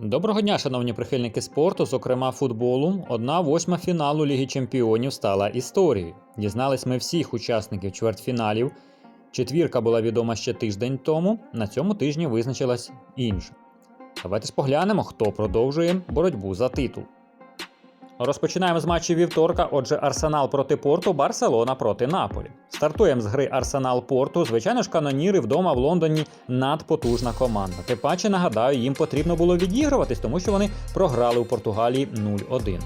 Доброго дня, шановні прихильники спорту, зокрема футболу. Одна восьма фіналу Ліги Чемпіонів стала історією. Дізнались ми всіх учасників чвертьфіналів. Четвірка була відома ще тиждень тому. На цьому тижні визначилась інша. Давайте ж поглянемо, хто продовжує боротьбу за титул. Розпочинаємо з матчів вівторка. Отже, Арсенал проти Порту, Барселона проти Наполі. Стартуємо з гри Арсенал Порту. Звичайно ж, каноніри вдома в Лондоні надпотужна команда. Тим паче, нагадаю, їм потрібно було відігруватись, тому що вони програли у Португалії 0-1.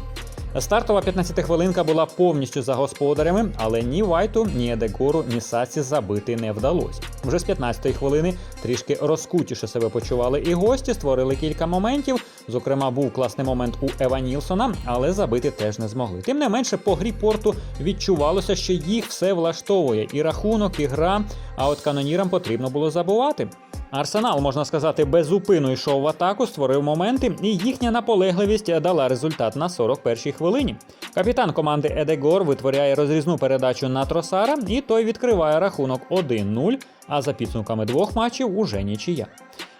Стартова 15 хвилинка була повністю за господарями, але ні Вайту, ні Едегору, ні Саці забити не вдалося. Вже з 15-ї хвилини трішки розкутіше себе почували і гості, створили кілька моментів. Зокрема, був класний момент у Ева Нілсона, але забити теж не змогли. Тим не менше, по грі порту відчувалося, що їх все влаштовує і рахунок, і гра. А от канонірам потрібно було забувати. Арсенал, можна сказати, безупину йшов в атаку, створив моменти, і їхня наполегливість дала результат на 41-й хвилині. Капітан команди Едегор витворяє розрізну передачу на Тросара, і той відкриває рахунок 1-0, а за підсумками двох матчів уже нічия.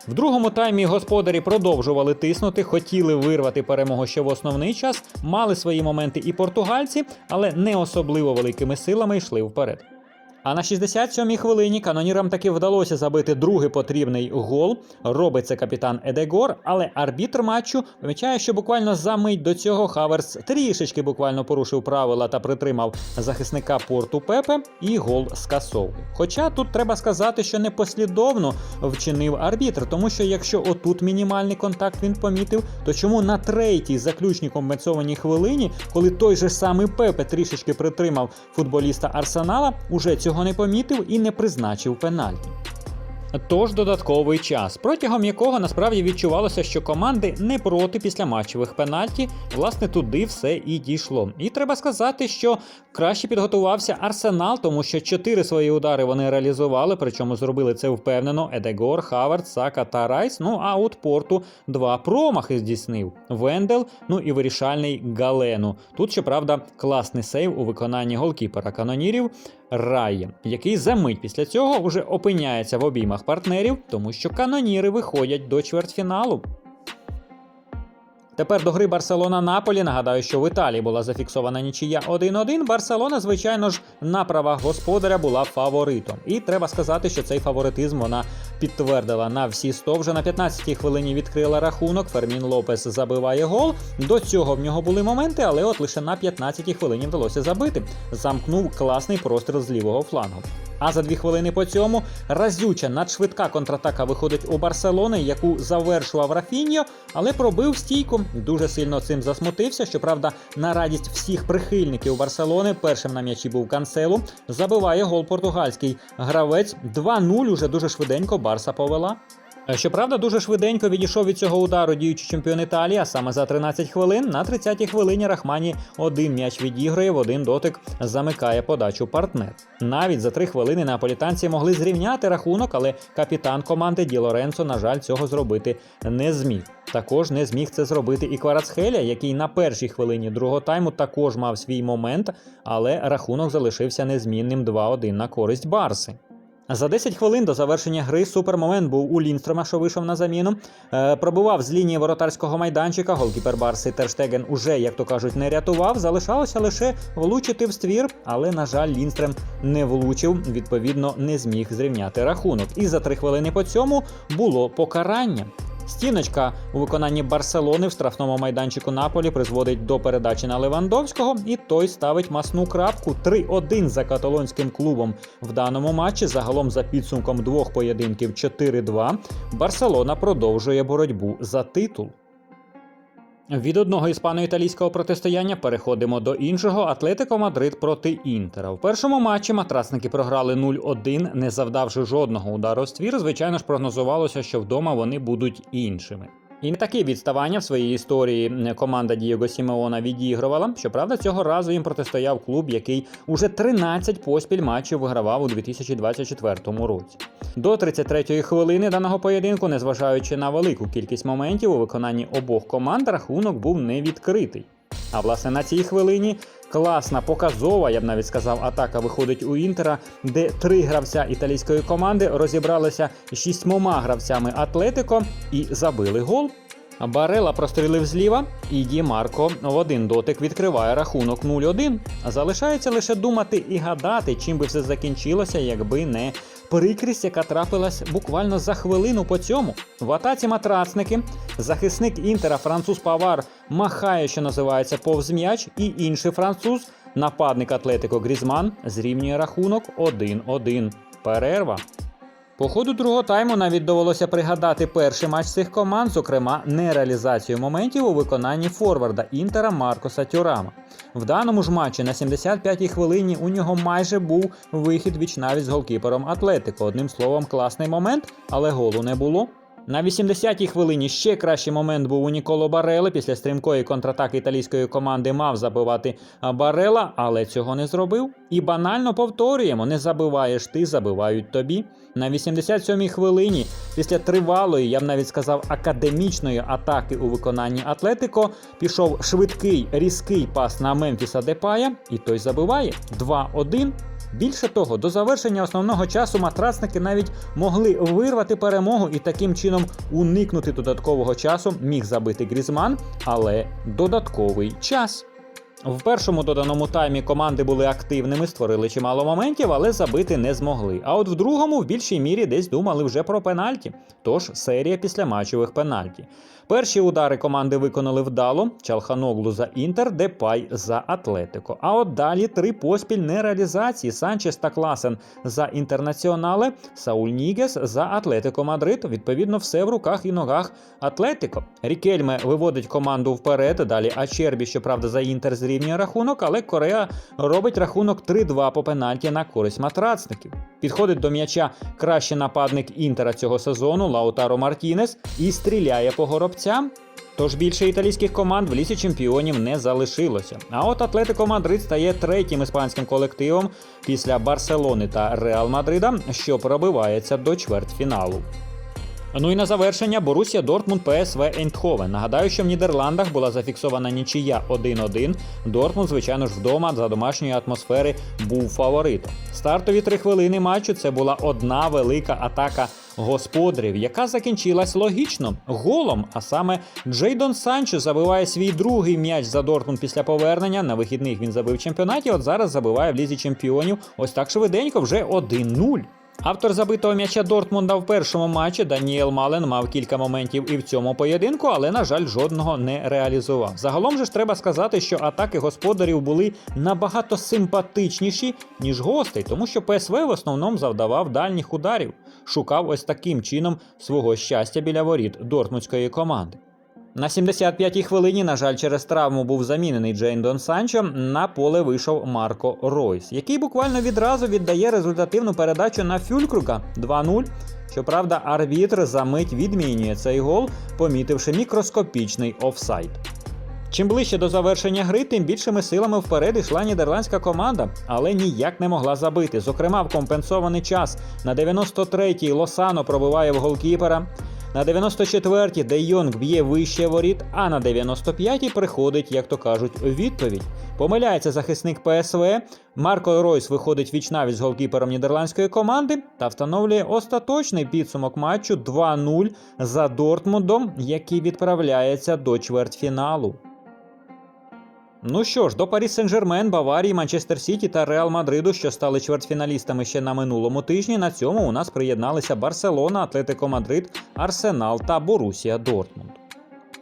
В другому таймі господарі продовжували тиснути, хотіли вирвати перемогу ще в основний час, мали свої моменти і португальці, але не особливо великими силами йшли вперед. А на 67-й хвилині канонірам таки вдалося забити другий потрібний гол. Робить це капітан Едегор, але арбітр матчу помічає, що буквально за мить до цього Хаверс трішечки буквально порушив правила та притримав захисника порту Пепе, і гол скасовує. Хоча тут треба сказати, що непослідовно вчинив арбітр, тому що якщо отут мінімальний контакт він помітив, то чому на третій заключній компенсованій хвилині, коли той же самий Пепе трішечки притримав футболіста Арсенала, уже цього не помітив і не призначив пенальті. Тож додатковий час, протягом якого насправді відчувалося, що команди не проти післяматчевих пенальті, власне, туди все і дійшло. І треба сказати, що краще підготувався Арсенал, тому що чотири свої удари вони реалізували, причому зробили це впевнено. Едегор, Хаверт, Сака та Райс. Ну а от порту два промахи здійснив. Вендел, ну і вирішальний Галену. Тут, щоправда, класний сейв у виконанні голкіпера канонірів. Рай, який за мить після цього вже опиняється в обіймах партнерів, тому що каноніри виходять до чвертьфіналу. Тепер до гри Барселона-Наполі. Нагадаю, що в Італії була зафіксована нічия 1-1. Барселона, звичайно ж, на правах господаря була фаворитом. І треба сказати, що цей фаворитизм вона підтвердила на всі 100. Вже на 15-й хвилині відкрила рахунок. Фермін Лопес забиває гол. До цього в нього були моменти, але от лише на 15-й хвилині вдалося забити. Замкнув класний простріл з лівого флангу. А за дві хвилини по цьому разюча надшвидка контратака виходить у Барселони, яку завершував Рафіньо, але пробив стійку. Дуже сильно цим засмутився. Щоправда, на радість всіх прихильників Барселони першим на м'ячі був Канселу. Забиває гол португальський гравець. 2-0 уже дуже швиденько Барса повела. Е, Щоправда, дуже швиденько відійшов від цього удару діючий чемпіон Італії, а саме за 13 хвилин. На 30-й хвилині Рахмані один м'яч відіграє, в один дотик замикає подачу партнер. Навіть за три хвилини неаполітанці могли зрівняти рахунок, але капітан команди Ді Лоренцо, на жаль, цього зробити не зміг. Також не зміг це зробити і Кварацхеля, який на першій хвилині другого тайму також мав свій момент, але рахунок залишився незмінним 2-1 на користь Барси. За 10 хвилин до завершення гри супермомент був у Лінстрома, що вийшов на заміну. Е, пробував з лінії воротарського майданчика. Голкіпер Барси Терштеген уже, як то кажуть, не рятував. Залишалося лише влучити в ствір, але, на жаль, Лінстрем не влучив, відповідно, не зміг зрівняти рахунок. І за 3 хвилини по цьому було покарання. Стіночка у виконанні Барселони в штрафному майданчику Наполі призводить до передачі на Левандовського, і той ставить масну крапку 3-1 за каталонським клубом. В даному матчі загалом за підсумком двох поєдинків 4-2 Барселона продовжує боротьбу за титул. Від одного іспано-італійського протистояння переходимо до іншого Атлетико Мадрид проти Інтера. В першому матчі матрасники програли 0-1, не завдавши жодного удару з ствір. Звичайно ж, прогнозувалося, що вдома вони будуть іншими. І не таке відставання в своїй історії команда Дієго Сімеона відігрувала. Щоправда, цього разу їм протистояв клуб, який уже 13 поспіль матчів вигравав у 2024 році. До 33-ї хвилини даного поєдинку, незважаючи на велику кількість моментів у виконанні обох команд, рахунок був не відкритий. А власне на цій хвилині класна, показова, я б навіть сказав, атака виходить у Інтера, де три гравця італійської команди розібралися шістьмома гравцями Атлетико і забили гол. Барела прострілив зліва, і Ді Марко в один дотик відкриває рахунок 0-1. Залишається лише думати і гадати, чим би все закінчилося, якби не прикрість, яка трапилась буквально за хвилину по цьому. В атаці матрацники, захисник інтера, француз Павар, махає, що називається повз м'яч, і інший француз, нападник Атлетико Грізман, зрівнює рахунок 1-1. Перерва. По ходу другого тайму навіть довелося пригадати перший матч цих команд, зокрема нереалізацію моментів у виконанні форварда інтера Маркоса Тюрама. В даному ж матчі на 75-й хвилині у нього майже був вихід вічнавість з голкіпером Атлетико. Одним словом, класний момент, але голу не було. На 80-й хвилині ще кращий момент був у Ніколо Барели. Після стрімкої контратаки італійської команди мав забивати Барела, але цього не зробив. І банально повторюємо: не забиваєш ти, забивають тобі. На 87-й хвилині, після тривалої, я б навіть сказав, академічної атаки у виконанні Атлетико, пішов швидкий різкий пас на Мемфіса Депая, і той забиває 2-1. Більше того, до завершення основного часу матрацники навіть могли вирвати перемогу і таким чином уникнути додаткового часу міг забити Грізман, але додатковий час. В першому доданому таймі команди були активними, створили чимало моментів, але забити не змогли. А от в другому в більшій мірі десь думали вже про пенальті. Тож серія післяматчевих пенальті. Перші удари команди виконали вдало: Чалханоглу за Інтер, Депай за Атлетико. А от далі три поспіль нереалізації: Санчес та Класен за інтернаціонале, Сауль Нігес за Атлетико Мадрид. Відповідно, все в руках і ногах Атлетико. Рікельме виводить команду вперед. Далі Ачербі, щоправда, за інтер зрівнює рахунок, але Корея робить рахунок 3-2 по пенальті на користь матрацників. Підходить до м'яча кращий нападник інтера цього сезону Лаутаро Мартінес і стріляє по горобцям. Тож більше італійських команд в лісі чемпіонів не залишилося. А от Атлетико Мадрид стає третім іспанським колективом після Барселони та Реал Мадрида, що пробивається до чвертьфіналу. Ну і на завершення Борусія Дортмунд ПСВ Ейндховен. Нагадаю, що в Нідерландах була зафіксована нічия 1-1. Дортмунд, звичайно ж, вдома за домашньої атмосфери був фаворитом. Стартові три хвилини матчу це була одна велика атака господарів, яка закінчилась логічно голом. А саме Джейдон Санчо забиває свій другий м'яч за Дортмунд після повернення. На вихідних він забив чемпіонаті. От зараз забиває в лізі чемпіонів. Ось так швиденько, вже 1-0. Автор забитого м'яча Дортмунда в першому матчі Даніел Мален мав кілька моментів і в цьому поєдинку, але, на жаль, жодного не реалізував. Загалом же ж треба сказати, що атаки господарів були набагато симпатичніші, ніж гостей, тому що ПСВ в основному завдавав дальніх ударів, шукав ось таким чином свого щастя біля воріт дортмундської команди. На 75-й хвилині, на жаль, через травму був замінений Джейндон Санчо. На поле вийшов Марко Ройс, який буквально відразу віддає результативну передачу на Фюлькрука 2-0. Щоправда, арбітр за мить відмінює цей гол, помітивши мікроскопічний офсайд. Чим ближче до завершення гри, тим більшими силами вперед йшла нідерландська команда, але ніяк не могла забити. Зокрема, в компенсований час на 93-й Лосано пробиває в голкіпера. На 94-й Де Йонг б'є вище воріт, а на 95-й приходить, як то кажуть, відповідь. Помиляється захисник ПСВ. Марко Ройс виходить вічнавіч з голкіпером нідерландської команди та встановлює остаточний підсумок матчу 2-0 за Дортмундом, який відправляється до чвертьфіналу. Ну що ж, до Парі Сен-Жермен, Баварії, Манчестер Сіті та Реал Мадриду, що стали чвертьфіналістами ще на минулому тижні. На цьому у нас приєдналися Барселона, Атлетико Мадрид, Арсенал та Борусія Дортмунд.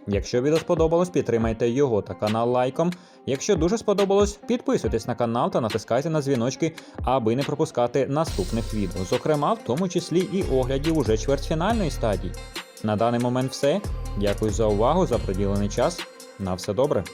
Якщо відео сподобалось, підтримайте його та канал лайком. Якщо дуже сподобалось, підписуйтесь на канал та натискайте на дзвіночки, аби не пропускати наступних відео, зокрема, в тому числі і оглядів уже чвертьфінальної стадії. На даний момент все. Дякую за увагу, за приділений час. На все добре.